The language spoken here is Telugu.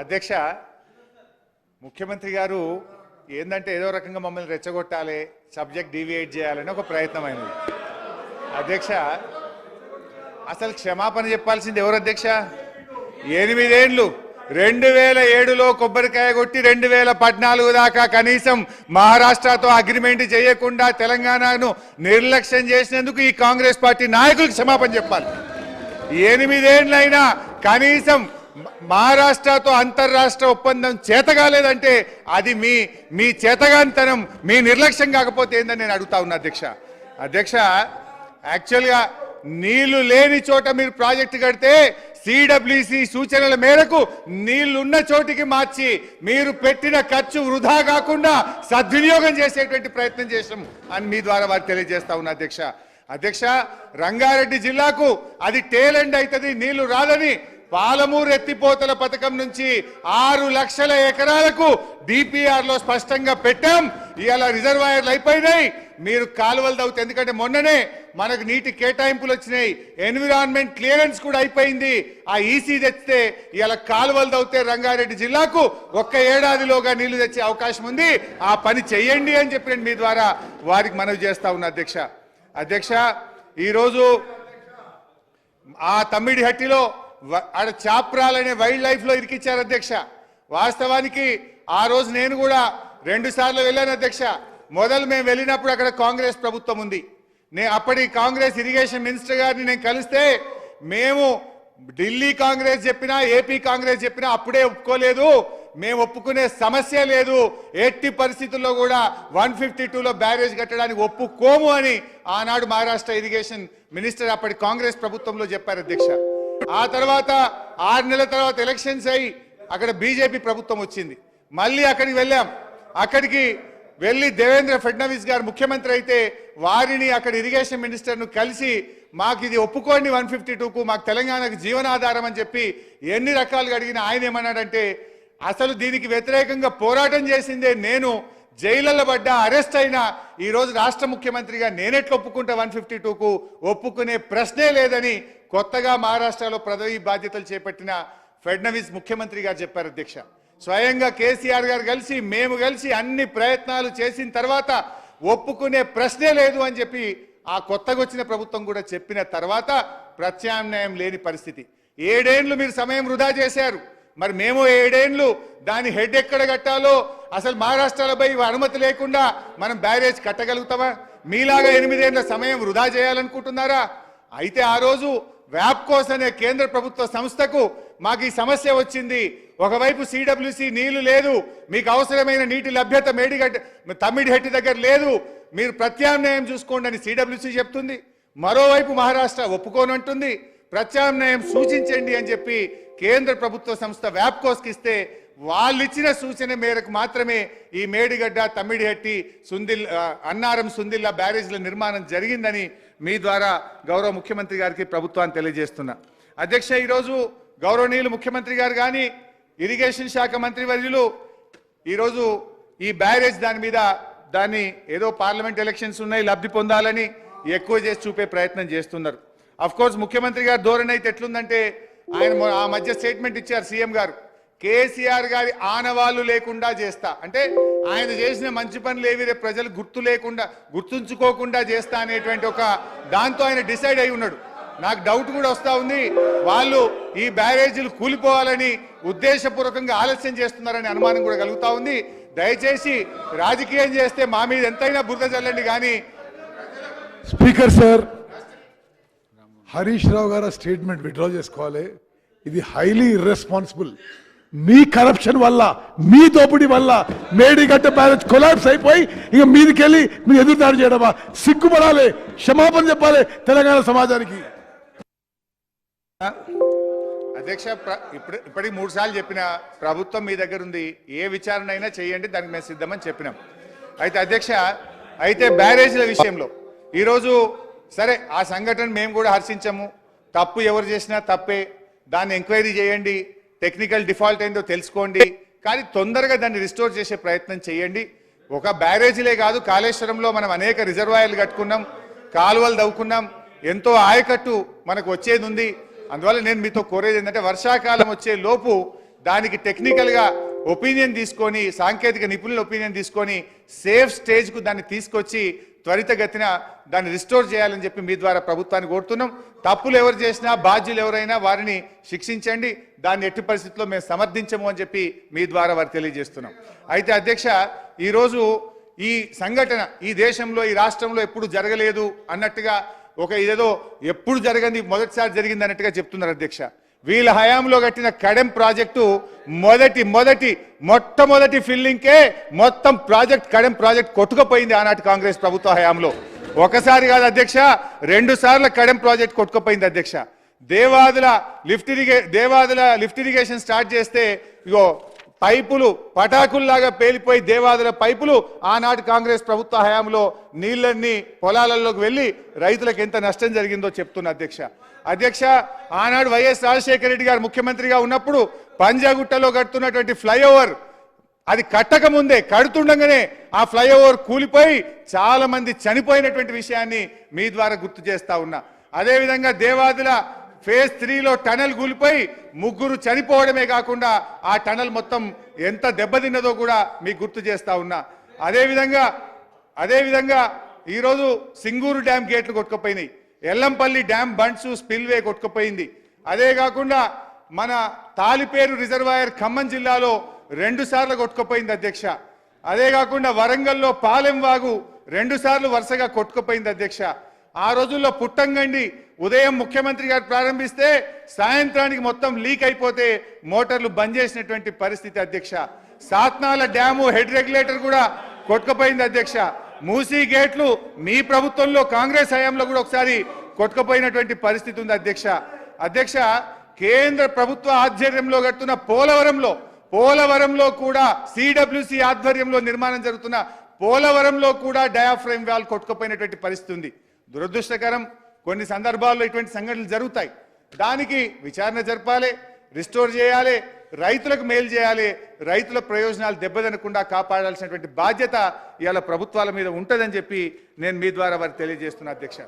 అధ్యక్ష ముఖ్యమంత్రి గారు ఏంటంటే ఏదో రకంగా మమ్మల్ని రెచ్చగొట్టాలి సబ్జెక్ట్ డీవియేట్ చేయాలని ఒక ప్రయత్నం అయింది అధ్యక్ష అసలు క్షమాపణ చెప్పాల్సింది ఎవరు అధ్యక్ష? ఎనిమిదేండ్లు రెండు వేల ఏడులో కొబ్బరికాయ కొట్టి రెండు వేల పద్నాలుగు దాకా కనీసం మహారాష్ట్రతో అగ్రిమెంట్ చేయకుండా తెలంగాణను నిర్లక్ష్యం చేసినందుకు ఈ కాంగ్రెస్ పార్టీ నాయకులకు క్షమాపణ చెప్పాలి. ఎనిమిదేండ్లైనా కనీసం మహారాష్ట్రతో అంతర్రాష్ట్ర ఒప్పందం చేతగాలేదంటే అది మీ మీ చేతగానితనం మీ నిర్లక్ష్యం కాకపోతే ఏందని నేను అడుగుతా ఉన్నా అధ్యక్ష. అధ్యక్ష యాక్చువల్గా నీళ్ళు లేని చోట మీరు ప్రాజెక్టు కడితే సిడబ్ల్యూసి సూచనల మేరకు నీళ్ళున్న చోటికి మార్చి మీరు పెట్టిన ఖర్చు వృధా కాకుండా సద్వినియోగం చేసేటువంటి ప్రయత్నం చేసాం అని మీ ద్వారా వారు తెలియజేస్తా ఉన్నా అధ్యక్ష. అధ్యక్ష రంగారెడ్డి జిల్లాకు అది టేలెండ్ అవుతుంది నీళ్ళు రాదని పాలమూరు ఎత్తిపోతల పథకం నుంచి ఆరు లక్షల ఎకరాలకు డిపిఆర్లో స్పష్టంగా పెట్టాం. ఇవాళ రిజర్వాయర్లు అయిపోయినాయి. మీరు కాలువలు తవ్వుతే ఎందుకంటే మొన్ననే మనకు నీటి కేటాయింపులు వచ్చినాయి. ఎన్విరాన్మెంట్ క్లియరెన్స్ కూడా అయిపోయింది. ఆ ఈసీ తెచ్చితే ఇలా కాలువలు తవ్వుతే రంగారెడ్డి జిల్లాకు ఒక్క ఏడాదిలోగా నీళ్ళు తెచ్చే అవకాశం ఉంది. ఆ పని చెయ్యండి అని చెప్పి మీ ద్వారా వారికి మనవి చేస్తా ఉన్నా అధ్యక్ష. అధ్యక్ష ఈరోజు ఆ తమ్మిడి హట్టిలో ఆడ చాప్రాలనే వైల్డ్ లైఫ్లో ఇరికిచ్చారు అధ్యక్ష. వాస్తవానికి ఆ రోజు నేను కూడా రెండు సార్లు వెళ్ళాను అధ్యక్ష. మొదలు మేము వెళ్ళినప్పుడు అక్కడ కాంగ్రెస్ ప్రభుత్వం ఉంది. నే అప్పటి కాంగ్రెస్ ఇరిగేషన్ మినిస్టర్ గారిని నేను కలిస్తే మేము ఢిల్లీ కాంగ్రెస్ చెప్పినా ఏపీ కాంగ్రెస్ చెప్పినా అప్పుడే ఒప్పుకోలేదు. మేము ఒప్పుకునే సమస్య లేదు. ఎట్టి పరిస్థితుల్లో కూడా వన్ ఫిఫ్టీ టూలో బ్యారేజ్ కట్టడానికి ఒప్పుకోము అని ఆనాడు మహారాష్ట్ర ఇరిగేషన్ మినిస్టర్ అప్పటి కాంగ్రెస్ ప్రభుత్వంలో చెప్పారు అధ్యక్ష. ఆ తర్వాత ఆరు నెలల తర్వాత ఎలక్షన్స్ అయ్యి అక్కడ బీజేపీ ప్రభుత్వం వచ్చింది. మళ్ళీ అక్కడికి వెళ్ళాం. అక్కడికి వెళ్ళి దేవేంద్ర ఫడ్నవీస్ గారు ముఖ్యమంత్రి అయితే వారిని అక్కడ ఇరిగేషన్ మినిస్టర్ను కలిసి మాకు ఇది ఒప్పుకోండి వన్ ఫిఫ్టీ టూకు మాకు తెలంగాణకు జీవనాధారం అని చెప్పి ఎన్ని రకాలుగా అడిగిన ఆయన ఏమన్నాడంటే అసలు దీనికి వ్యతిరేకంగా పోరాటం చేసిందే నేను జైళ్ళలో పడ్డ అరెస్ట్ అయినా ఈరోజు రాష్ట్ర ముఖ్యమంత్రిగా నేనెట్లా ఒప్పుకుంటా వన్ ఫిఫ్టీ టూకు? ఒప్పుకునే ప్రశ్నే లేదని కొత్తగా మహారాష్ట్రలో పదవి బాధ్యతలు చేపట్టిన ఫడ్నవీస్ ముఖ్యమంత్రి గారు చెప్పారు అధ్యక్ష. స్వయంగా కేసీఆర్ గారు కలిసి మేము కలిసి అన్ని ప్రయత్నాలు చేసిన తర్వాత ఒప్పుకునే ప్రశ్నే లేదు అని చెప్పి ఆ కొత్తగా వచ్చిన ప్రభుత్వం కూడా చెప్పిన తర్వాత ప్రత్యామ్నాయం లేని పరిస్థితి. ఏడేండ్లు మీరు సమయం వృధా చేశారు. మరి మేము ఏడేండ్లు దాని హెడ్ ఎక్కడ కట్టాలో అసలు మహారాష్ట్రలపై అనుమతి లేకుండా మనం బ్యారేజ్ కట్టగలుగుతామా? మీలాగా ఎనిమిదేళ్ళ సమయం వృధా చేయాలనుకుంటున్నారా? అయితే ఆ రోజు వ్యాప్కోస్ అనే కేంద్ర ప్రభుత్వ సంస్థకు మాకు ఈ సమస్య వచ్చింది. ఒకవైపు సిడబ్ల్యూసి నీళ్ళు లేదు మీకు అవసరమైన నీటి లభ్యత మేడిగడ్డ తమ్మిడిహట్టి దగ్గర లేదు మీరు ప్రత్యామ్నాయం చూసుకోండి అని సిడబ్ల్యూసి చెప్తుంది. మరోవైపు మహారాష్ట్ర ఒప్పుకోనంటుంది. ప్రత్యామ్నాయం సూచించండి అని చెప్పి కేంద్ర ప్రభుత్వ సంస్థ వ్యాప్కోస్కి ఇస్తే వాళ్ళు ఇచ్చిన సూచన మేరకు మాత్రమే ఈ మేడిగడ్డ తమ్మిడిహట్టి సుందిల్ అన్నారం సుందిల్లా బ్యారేజ్ల నిర్మాణం జరిగిందని మీ ద్వారా గౌరవ ముఖ్యమంత్రి గారికి ప్రభుత్వాన్ని తెలియజేస్తున్నా. అధ్యక్ష ఈరోజు గౌరవనీయులు ముఖ్యమంత్రి గారు కానీ ఇరిగేషన్ శాఖ మంత్రి వర్యులు ఈరోజు ఈ బ్యారేజ్ దాని మీద దాన్ని ఏదో పార్లమెంట్ ఎలక్షన్స్ ఉన్నాయి లబ్ధి పొందాలని ఎక్కువ చేసి చూపే ప్రయత్నం చేస్తున్నారు. అఫ్కోర్స్ ముఖ్యమంత్రి గారు ధోరణి అయితే ఎట్లుందంటే ఆయన ఆ మధ్య స్టేట్మెంట్ ఇచ్చారు సీఎం గారు. కేసీఆర్ గారి ఆనవాళ్ళు లేకుండా చేస్తా. అంటే ఆయన చేసిన మంచి పనులు ఏవి రేపు ప్రజలు గుర్తు లేకుండా గుర్తుంచుకోకుండా చేస్తా అనేటువంటి ఒక దాంతో ఆయన డిసైడ్ అయి ఉన్నాడు. నాకు డౌట్ కూడా వస్తూ ఉంది. వాళ్ళు ఈ బ్యారేజీలు కూలిపోవాలని ఉద్దేశపూర్వకంగా ఆలస్యం చేస్తున్నారని అనుమానం కూడా కలుగుతూ ఉంది. దయచేసి రాజకీయం చేస్తే మా మీద ఎంతైనా బురద చల్లండి కానీ స్పీకర్ సార్ హరీష్ రావు గారు స్టేట్మెంట్ విత్డ్రా చేసుకోవాలి. ఇది హైలీ ఇర్రెస్పాన్సిబుల్ మీ కరప్షన్ వల్ల మీ దోపిడీ వల్ల మేడిగడ్డ బ్యారేజ్ కొలాప్స్ అయిపోయి ఇక మీదికెళ్ళి మీరు ఎదురుదాడి చేయడమా? సిగ్గుపడాలి క్షమాపణ చెప్పాలి తెలంగాణ సమాజానికి. అధ్యక్ష ఇప్పుడు ఇప్పటికి మూడు సార్లు చెప్పిన ప్రభుత్వం మీ దగ్గర ఉంది. ఏ విచారణ అయినా చేయండి దానికి మేము సిద్ధమని చెప్పినాం. అయితే అధ్యక్ష అయితే బ్యారేజీల విషయంలో ఈరోజు సరే ఆ సంఘటన మేము కూడా హర్షించము. తప్పు ఎవరు చేసినా తప్పే. దాన్ని ఎంక్వైరీ చేయండి. టెక్నికల్ డిఫాల్ట్ అయిందో తెలుసుకోండి కానీ తొందరగా దాన్ని రిస్టోర్ చేసే ప్రయత్నం చేయండి. ఒక బ్యారేజీలే కాదు కాళేశ్వరంలో మనం అనేక రిజర్వాయర్లు కట్టుకున్నాం కాలువలు దవ్వుకున్నాం ఎంతో ఆయకట్టు మనకు వచ్చేది ఉంది. అందువల్ల నేను మీతో కోరేది ఏంటంటే వర్షాకాలం వచ్చే లోపు దానికి టెక్నికల్గా ఒపీనియన్ తీసుకొని సాంకేతిక నిపుణుల ఒపీనియన్ తీసుకొని సేఫ్ స్టేజ్కు దాన్ని తీసుకొచ్చి త్వరితగతిన దాన్ని రిస్టోర్ చేయాలని చెప్పి మీ ద్వారా ప్రభుత్వాన్ని కోరుతున్నాం. తప్పులు ఎవరు చేసినా బాధ్యులు ఎవరైనా వారిని శిక్షించండి. దాన్ని ఎట్టి పరిస్థితుల్లో మేము సమర్థించము అని చెప్పి మీ ద్వారా వారు తెలియజేస్తున్నాం. అయితే అధ్యక్ష ఈరోజు ఈ సంఘటన ఈ దేశంలో ఈ రాష్ట్రంలో ఎప్పుడు జరగలేదు అన్నట్టుగా ఒక ఇదేదో ఎప్పుడు జరగంది మొదటిసారి జరిగింది అన్నట్టుగా చెప్తున్నారు అధ్యక్ష. వీళ్ళ హయాంలో కట్టిన కడెం ప్రాజెక్టు మొదటి మొదటి మొట్టమొదటి ఫిల్లింగ్కే మొత్తం ప్రాజెక్ట్ కడెం ప్రాజెక్ట్ కొట్టుకుపోయింది ఆనాటి కాంగ్రెస్ ప్రభుత్వ హయాంలో. ఒకసారి కాదు అధ్యక్ష రెండు సార్లు కడెం ప్రాజెక్ట్ కొట్టుకుపోయింది అధ్యక్ష. దేవాదుల లిఫ్ట్ ఇరిగే దేవాదుల లిఫ్ట్ ఇరిగేషన్ స్టార్ట్ చేస్తే ఇగో పైపులు పటాకుల్లాగా పేలిపోయి దేవాదుల పైపులు ఆనాటి కాంగ్రెస్ ప్రభుత్వ హయాంలో నీళ్ళన్నీ పొలాలలోకి వెళ్ళి రైతులకు ఎంత నష్టం జరిగిందో చెప్తున్న అధ్యక్ష. అధ్యక్ష ఆనాడు వైఎస్ రాజశేఖర రెడ్డి గారు ముఖ్యమంత్రిగా ఉన్నప్పుడు పంజాగుట్టలో కడుతున్నటువంటి ఫ్లైఓవర్ అది కట్టక ముందే కడుతుండగానే ఆ ఫ్లైఓవర్ కూలిపోయి చాలా మంది చనిపోయినటువంటి విషయాన్ని మీ ద్వారా గుర్తు చేస్తా ఉన్నా. అదేవిధంగా దేవాదుల ఫేజ్ త్రీలో టనల్ కూలిపోయి ముగ్గురు చనిపోవడమే కాకుండా ఆ టనల్ మొత్తం ఎంత దెబ్బతిన్నదో కూడా మీకు గుర్తు చేస్తా ఉన్నా. అదేవిధంగా అదేవిధంగా ఈరోజు సింగూరు డ్యామ్ గేట్లు కొట్టుకుపోయినాయి. ఎల్లంపల్లి డ్యామ్ బండ్స్ స్పిల్వే కొట్టుకుపోయింది. అదే కాకుండా మన తాలిపేరు రిజర్వాయర్ ఖమ్మం జిల్లాలో రెండు సార్లు కొట్టుకుపోయింది అధ్యక్ష. అదే కాకుండా వరంగల్లో పాలెం వాగు రెండు సార్లు వరుసగా కొట్టుకుపోయింది అధ్యక్ష. ఆ రోజుల్లో పుట్టంగండి ఉదయం ముఖ్యమంత్రి గారు ప్రారంభిస్తే సాయంత్రానికి మొత్తం లీక్ అయిపోతే మోటార్లు బంద్ చేసినటువంటి పరిస్థితి అధ్యక్ష. సాత్నాల డ్యాము హెడ్ రెగ్యులేటర్ కూడా కొట్టుకుపోయింది అధ్యక్ష. మూసీ గేట్లు మీ ప్రభుత్వంలో కాంగ్రెస్ హయాంలో కూడా ఒకసారి కొట్టుకుపోయినటువంటి పరిస్థితి ఉంది అధ్యక్ష. అధ్యక్ష కేంద్ర ప్రభుత్వ ఆధ్వర్యంలో కడుతున్న పోలవరంలో పోలవరంలో కూడా సిడబ్ల్యూసి ఆధ్వర్యంలో నిర్మాణం జరుగుతున్న పోలవరంలో కూడా డయాఫ్రేమ్ వాల్ కొట్టుకుపోయినటువంటి పరిస్థితి ఉంది. దురదృష్టకరం కొన్ని సందర్భాల్లో ఇటువంటి సంఘటనలు జరుగుతాయి. దానికి విచారణ జరపాలి రిస్టోర్ చేయాలి రైతులకు మేలు చేయాలి రైతుల ప్రయోజనాలు దెబ్బతినకుండా కాపాడాల్సినటువంటి బాధ్యత ఇవాళ ప్రభుత్వాల మీద ఉంటుందని చెప్పి నేను మీ ద్వారా వారికి తెలియజేస్తున్నా అధ్యక్ష.